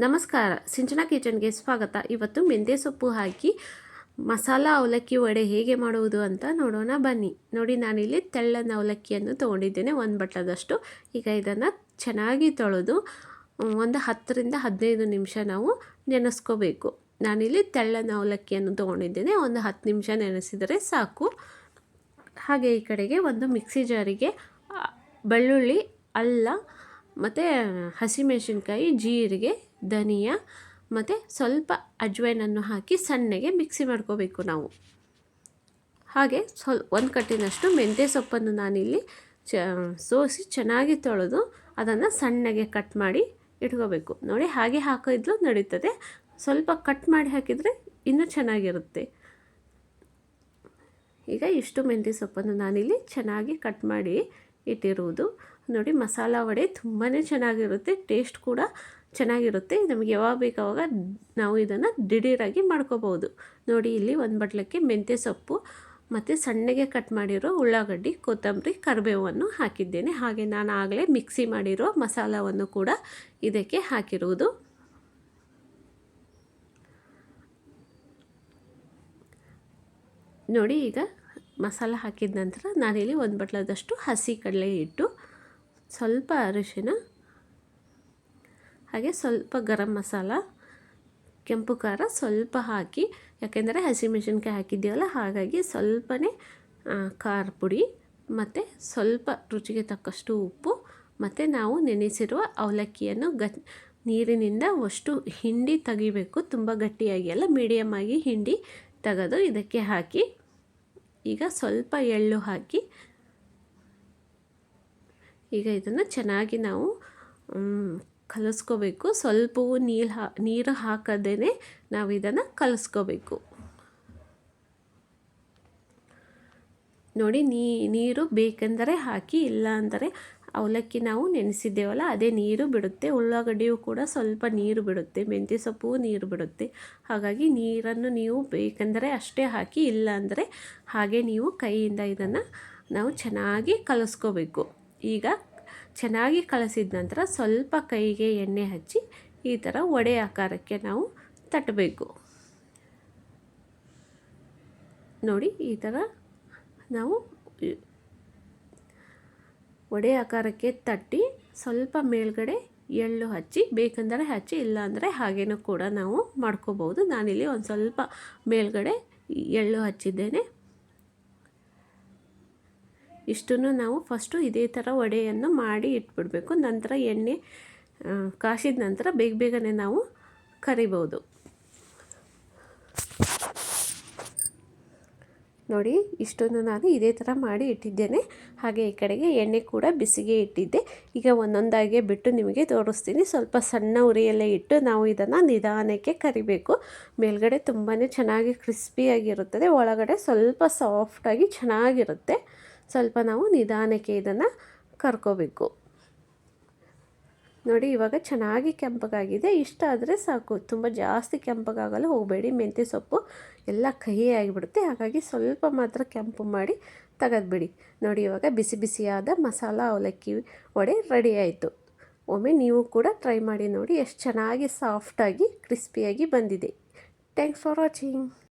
ನಮಸ್ಕಾರ. ಸಿಂಚನಾ ಕಿಚನ್ಗೆ ಸ್ವಾಗತ. ಇವತ್ತು ಮೆಂತ್ಯ ಸೊಪ್ಪು ಹಾಕಿ ಮಸಾಲ ಅವಲಕ್ಕಿ ವಡೆ ಹೇಗೆ ಮಾಡುವುದು ಅಂತ ನೋಡೋಣ ಬನ್ನಿ. ನೋಡಿ, ನಾನಿಲ್ಲಿ ತೆಳ್ಳನ ಅವಲಕ್ಕಿಯನ್ನು ತೊಗೊಂಡಿದ್ದೇನೆ, ಒಂದು ಬಟ್ಟದಷ್ಟು ಈಗ ಇದನ್ನು ಚೆನ್ನಾಗಿ ತೊಳೆದು ಒಂದು ಹತ್ತರಿಂದ ಹದಿನೈದು ನಿಮಿಷ ನಾವು ನೆನೆಸ್ಕೋಬೇಕು. ನಾನಿಲ್ಲಿ ತೆಳ್ಳನ ಅವಲಕ್ಕಿಯನ್ನು ತೊಗೊಂಡಿದ್ದೇನೆ, ಒಂದು ಹತ್ತು ನಿಮಿಷ ನೆನೆಸಿದರೆ ಸಾಕು. ಹಾಗೆ ಈ ಕಡೆಗೆ ಒಂದು ಮಿಕ್ಸಿ ಜಾರಿಗೆ ಬೆಳ್ಳುಳ್ಳಿ, ಅಲ್ಲ ಮತ್ತು ಹಸಿಮೆಣಸಿನ್ಕಾಯಿ, ಜೀರಿಗೆ, ಧನಿಯಾ ಮತ್ತು ಸ್ವಲ್ಪ ಅಜ್ವೈನನ್ನು ಹಾಕಿ ಸಣ್ಣಗೆ ಮಿಕ್ಸಿ ಮಾಡ್ಕೋಬೇಕು ನಾವು. ಹಾಗೆ ಸ್ವಲ್ ಒಂದು ಕಟ್ಟಿನಷ್ಟು ಮೆಂತ್ಯ ಸೊಪ್ಪನ್ನು ನಾನಿಲ್ಲಿ ಚ, ಸೋಸಿ ಚೆನ್ನಾಗಿ ತೊಳೆದು ಅದನ್ನು ಸಣ್ಣಗೆ ಕಟ್ ಮಾಡಿ ಇಟ್ಕೋಬೇಕು. ನೋಡಿ ಹಾಗೆ ಹಾಕಿದ್ಲು ನಡೀತದೆ. ಸ್ವಲ್ಪ ಕಟ್ ಮಾಡಿ ಹಾಕಿದರೆ ಇನ್ನೂ ಚೆನ್ನಾಗಿರುತ್ತೆ. ಈಗ ಇಷ್ಟು ಮೆಂತ್ಯ ಸೊಪ್ಪನ್ನು ನಾನಿಲ್ಲಿ ಚೆನ್ನಾಗಿ ಕಟ್ ಮಾಡಿ ಇಟ್ಟಿರುವುದು. ನೋಡಿ ಮಸಾಲ ವಡೆ ತುಂಬಾ ಚೆನ್ನಾಗಿರುತ್ತೆ ಟೇಸ್ಟ್ ಕೂಡ ಚೆನ್ನಾಗಿರುತ್ತೆ. ನಮಗೆ ಯಾವಾಗ ಬೇಕಾವಾಗ ನಾವು ಇದನ್ನು ದಿಢೀರಾಗಿ ಮಾಡ್ಕೋಬೋದು ನೋಡಿ ಇಲ್ಲಿ ಒಂದು ಬಟ್ಲಕ್ಕೆ ಮೆಂತ್ಯ ಸೊಪ್ಪು ಮತ್ತು ಸಣ್ಣಗೆ ಕಟ್ ಮಾಡಿರೋ ಉಳ್ಳಾಗಡ್ಡಿ, ಕೊತ್ತಂಬರಿ ಕರಿಬೇವನ್ನು ಹಾಕಿದ್ದೇನೆ. ಹಾಗೆ ನಾನು ಆಗಲೇ ಮಿಕ್ಸಿ ಮಾಡಿರೋ ಮಸಾಲವನ್ನು ಕೂಡ ಇದಕ್ಕೆ ಹಾಕಿರುವುದು. ನೋಡಿ ಈಗ ಮಸಾಲ ಹಾಕಿದ ನಂತರ ನಾನಿಲ್ಲಿ ಒಂದು ಬಟ್ಲದಷ್ಟು ಹಸಿ ಕಡಲೆ ಇಟ್ಟು ಸ್ವಲ್ಪ ಅರಿಶಿನ, ಹಾಗೆ ಸ್ವಲ್ಪ ಗರಂ ಮಸಾಲ, ಕೆಂಪು ಖಾರ ಸ್ವಲ್ಪ ಹಾಕಿ, ಯಾಕೆಂದರೆ ಹಸಿಮೆಣಸಿನ್ಕಾಯಿ ಹಾಕಿದ್ದೀವಲ್ಲ, ಹಾಗಾಗಿ ಸ್ವಲ್ಪನೇ ಖಾರ ಪುಡಿ ಮತ್ತು ಸ್ವಲ್ಪ ರುಚಿಗೆ ತಕ್ಕಷ್ಟು ಉಪ್ಪು ಮತ್ತು ನಾವು ನೆನೆಸಿರುವ ಅವಲಕ್ಕಿಯನ್ನು ಗ ನೀರಿನಿಂದ ಅಷ್ಟು ಹಿಂಡಿ ತೆಗಿಬೇಕು, ತುಂಬ ಗಟ್ಟಿಯಾಗಿ ಅಲ್ಲ ಮೀಡಿಯಮ್ ಆಗಿ ಹಿಂಡಿ ತೆಗೆದು ಇದಕ್ಕೆ ಹಾಕಿ, ಈಗ ಸ್ವಲ್ಪ ಎಳ್ಳು ಹಾಕಿ ಈಗ ಇದನ್ನು ಚೆನ್ನಾಗಿ ನಾವು ಕಲಿಸ್ಕೋಬೇಕು. ಸ್ವಲ್ಪ ನೀರು ಹಾ, ನೀರು ಹಾಕದೇ ನಾವು ಇದನ್ನು ಕಲಿಸ್ಕೋಬೇಕು. ನೋಡಿ ನೀರು ಬೇಕೆಂದರೆ ಹಾಕಿ ಇಲ್ಲ ಅಂದರೆ ಅವಲಕ್ಕಿ ನಾವು ನೆನೆಸಿದ್ದೇವಲ್ಲ, ಅದೇ ನೀರು ಬಿಡುತ್ತೆ. ಉಳ್ಳಾಗಡ್ಡೆಯು ಕೂಡ ಸ್ವಲ್ಪ ನೀರು ಬಿಡುತ್ತೆ. ಮೆಂತ್ಯ ಸೊಪ್ಪು ನೀರು ಬಿಡುತ್ತೆ. ಹಾಗಾಗಿ ನೀರನ್ನು ನೀವು ಬೇಕೆಂದರೆ ಅಷ್ಟೇ ಹಾಕಿ ಇಲ್ಲ ಅಂದರೆ ಹಾಗೆ ನೀವು ಕೈಯಿಂದ ಇದನ್ನು ನಾವು ಚೆನ್ನಾಗಿ ಕಲಿಸ್ಕೋಬೇಕು. ಈಗ ಚೆನ್ನಾಗಿ ಕಲಸಿದ ನಂತರ ಸ್ವಲ್ಪ ಕೈಗೆ ಎಣ್ಣೆ ಹಚ್ಚಿ ಈ ಥರ ವಡೆ ಆಕಾರಕ್ಕೆ ನಾವು ತಟ್ಟಬೇಕು. ನೋಡಿ, ಈ ಥರ ನಾವು ವಡೆ ಆಕಾರಕ್ಕೆ ತಟ್ಟಿ ಸ್ವಲ್ಪ ಮೇಲ್ಗಡೆ ಎಳ್ಳು ಹಚ್ಚಿ, ಬೇಕಂದರೆ ಹಚ್ಚಿ, ಇಲ್ಲಾಂದರೆ ಹಾಗೇನೂ ಕೂಡ ನಾವು ಮಾಡ್ಕೋಬೋದು. ನಾನಿಲ್ಲಿ ಒಂದು ಸ್ವಲ್ಪ ಮೇಲ್ಗಡೆ ಎಳ್ಳು ಹಚ್ಚಿದ್ದೇನೆ. ಇಷ್ಟನ್ನು ನಾವು ಫಸ್ಟು ಇದೇ ಥರ ವಡೆಯನ್ನು ಮಾಡಿ ಇಟ್ಬಿಡಬೇಕು. ನಂತರ ಎಣ್ಣೆ ಕಾಸಿದ ನಂತರ ಬೇಗ ಬೇಗನೆ ನಾವು ಕರಿಬೋದು. ನೋಡಿ ಇಷ್ಟೊಂದು ನಾನು ಇದೇ ಥರ ಮಾಡಿ ಇಟ್ಟಿದ್ದೇನೆ. ಹಾಗೆ ಈ ಕಡೆಗೆ ಎಣ್ಣೆ ಕೂಡ ಬಿಸಿಗೆ ಇಟ್ಟಿದ್ದೆ. ಈಗ ಒಂದೊಂದಾಗೆ ಬಿಟ್ಟು ನಿಮಗೆ ತೋರಿಸ್ತೀನಿ. ಸ್ವಲ್ಪ ಸಣ್ಣ ಉರಿಯಲ್ಲೇ ಇಟ್ಟು ನಾವು ಇದನ್ನು ನಿಧಾನಕ್ಕೆ ಕರಿಬೇಕು. ಮೇಲ್ಗಡೆ ತುಂಬಾ ಚೆನ್ನಾಗಿ ಕ್ರಿಸ್ಪಿಯಾಗಿರುತ್ತದೆ. ಒಳಗಡೆ ಸ್ವಲ್ಪ ಸಾಫ್ಟಾಗಿ ಚೆನ್ನಾಗಿರುತ್ತೆ. ಸ್ವಲ್ಪ ನಾವು ನಿಧಾನಕ್ಕೆ ಇದನ್ನು ಕರ್ಕೋಬೇಕು. ನೋಡಿ, ಇವಾಗ ಚೆನ್ನಾಗಿ ಕೆಂಪಗಾಗಿದೆ. ಇಷ್ಟ ಆದರೆ ಸಾಕು. ತುಂಬ ಜಾಸ್ತಿ ಕೆಂಪಗಾಗಲು ಹೋಗಬೇಡಿ. ಮೆಂತ್ಯ ಸೊಪ್ಪು ಎಲ್ಲ ಕಹಿ ಆಗಿಬಿಡುತ್ತೆ. ಹಾಗಾಗಿ ಸ್ವಲ್ಪ ಮಾತ್ರ ಕೆಂಪು ಮಾಡಿ ತೆಗೆದ್ಬಿಡಿ. ನೋಡಿ, ಇವಾಗ ಬಿಸಿ ಬಿಸಿಯಾದ ಮಸಾಲ ಅವಲಕ್ಕಿ ವಡೆ ರೆಡಿ ಆಯಿತು. ಒಮ್ಮೆ ನೀವು ಕೂಡ ಟ್ರೈ ಮಾಡಿ ನೋಡಿ, ಎಷ್ಟು ಚೆನ್ನಾಗಿ ಸಾಫ್ಟಾಗಿ ಕ್ರಿಸ್ಪಿಯಾಗಿ ಬಂದಿದೆ. Thanks for watching